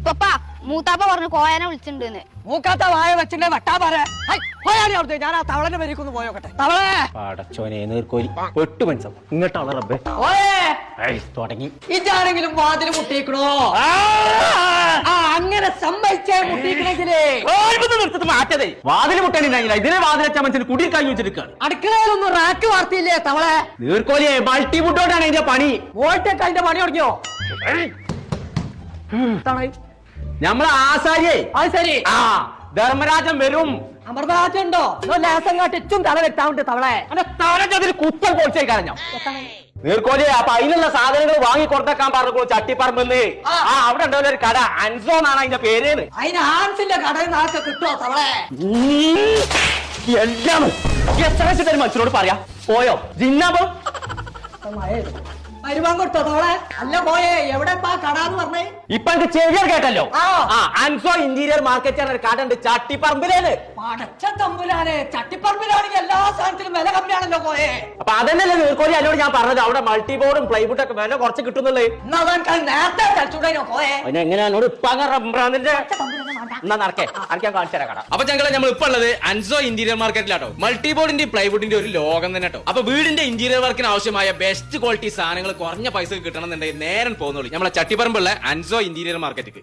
ഇപ്പപ്പാ മൂത്താപ്പ പറഞ്ഞു കോയനെ വിളിച്ചിട്ടുണ്ട് മൂക്കാത്ത വായ വെച്ചിട്ട് വട്ടാ പറ പോയാടി അവിടുത്തെ ഞാൻ ആ തവളനെ പേരിക്കൊന്ന് പോയോക്കട്ടെ. തവളേ. പടച്ചോനെ നീർക്കോലി. പെട്ടു മനസ്സം. ഇങ്ങോട്ടാണ് റബ്ബേ. ഓയേ. ഏയ്, തുടങ്ങി. ഇതാരെങ്കിലും വാതിൽ മുട്ടിക്കണോ ആ. അങ്ങനെ സമ്മതിച്ചേ മുട്ടിക്കണെങ്കിലേ മാറ്റതേ വാതിൽ മുട്ടണില്ല ഇതിനെ വാതിൽ വെച്ചാൽ മനുഷ്യന് കുടിയിൽ കഴിഞ്ഞു വെച്ചിരിക്കാണ്. അടുക്കളയിലൊന്നും റാക്ക് വാർത്തയില്ലേ തവളെ? നീർക്കോലിയെ മൾട്ടി ഇതിന്റെ പണി. വോൾട്ടൊക്കെ അതിന്റെ പണി തുടങ്ങിയോ? നമ്മളെ ആസാരിയെ അത് ശരി. ആ ധർമ്മരാജൻ വരും. അമൃതാജുണ്ടോ ലേസം കാട്ടിച്ചും തല വെട്ടാണ്ട് തവളെ അന്റെ തലച്ചതിൽ കുത്തം പൊളിച്ചേ ഞാൻ. നീർക്കോലി അപ്പൊ അതിനുള്ള സാധനങ്ങൾ വാങ്ങി കൊടുത്തേക്കാൻ പറഞ്ഞു ചട്ടിപ്പറമ്പെന്ന്. ആ. അവിടെ ഉണ്ടാവുന്ന ഒരു കട? അൻസോ എന്നാണ് അതിന്റെ പേര് അതിന് ആൻസിന്റെ കടയിൽ നിന്നൊക്കെ കിട്ടുമോ തവളെ? എല്ലാം. എത്ര മനുഷ്യനോട് പറയാ? പോയോ? ജിന്നാബോ? വരുവാൻ അല്ല പോയേ എവിടെ പാ കടാന്ന് പറഞ്ഞേ. ഇപ്പൊ എനിക്ക് ചെവിയർ കേട്ടല്ലോ. ആ. ആ അൻസോ ഇന്റീരിയർ മാർക്കറ്റ് ഒരു കട ഉണ്ട് ചട്ടിപ്പറമ്പിലേന്ന്. പടച്ച തമ്പുരാനെ ചട്ടിപ്പറമ്പിലാണെങ്കിൽ എല്ലാ സാധനത്തിലും വില കമ്മിയാണല്ലോ പോയേ അപ്പൊ അതന്നെയല്ലേ നീർക്കോലി എന്നോട് ഞാൻ പറഞ്ഞത്? അവിടെ മൾട്ടി ബോർഡും പ്ലൈവുഡ് ഒക്കെ വില കുറച്ച് കിട്ടുന്നുള്ളേ. എന്നാ നേരത്തെ പോയേ. പിന്നെ എന്നാ നടക്കേ അനക്ക് ഞാൻ കാണിച്ചു തരാം കട അപ്പൊ ഞങ്ങളെ നമ്മൾ ഇപ്പൊ ഉള്ളത് അൻസോ ഇന്റീരിയർ മാർക്കറ്റിലാട്ടോ. മൾട്ടി ബോർഡിന്റെ പ്ലൈവുഡിന്റെ ഒരു ലോകം തന്നെ കേട്ടോ. അപ്പൊ വീടിന്റെ ഇന്റീരിയർ വർക്കിന് ആവശ്യമായ ബെസ്റ്റ് ക്വാളിറ്റി സാധനങ്ങൾ കുറഞ്ഞ പൈസ കിട്ടണമെന്നുണ്ടെങ്കിൽ നേരം പോകുന്നുള്ളൂ. നമ്മളെ ചട്ടിപ്പറമ്പുള്ള അൻസോ ഇന്റീരിയർ മാർക്കറ്റിക്ക്.